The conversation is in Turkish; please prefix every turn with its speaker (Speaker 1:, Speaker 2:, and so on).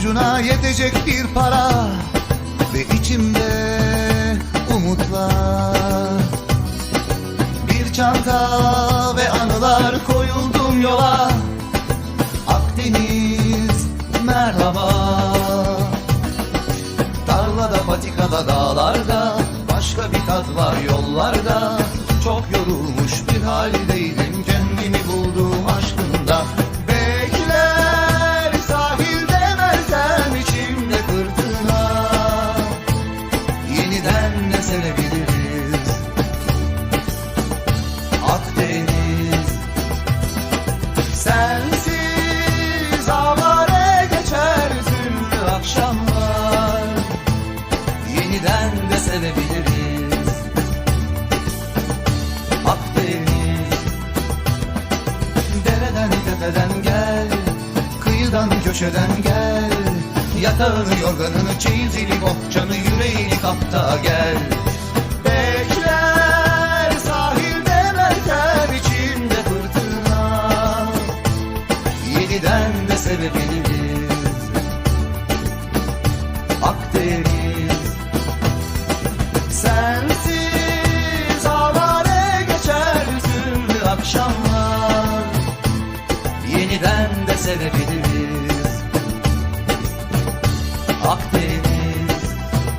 Speaker 1: borcuna yetecek bir para Ve içimde umutlar. Bir çanta ve anılar koyuldum yola. Akdeniz merhaba. Tarlada patikada dağlarda Başka bir tat var yollarda. Çok yorulmuş bir haldeydim sevebiliriz. Akdeniz. Dereden tepeden gel Kıyıdan köşeden gel. Yatağını yorganını çeyizini bohçanı yüreğini kapta gel. Bekler sahilde meltem içinde fırtına. Yeniden de sevebiliriz Yeniden de sevebiliriz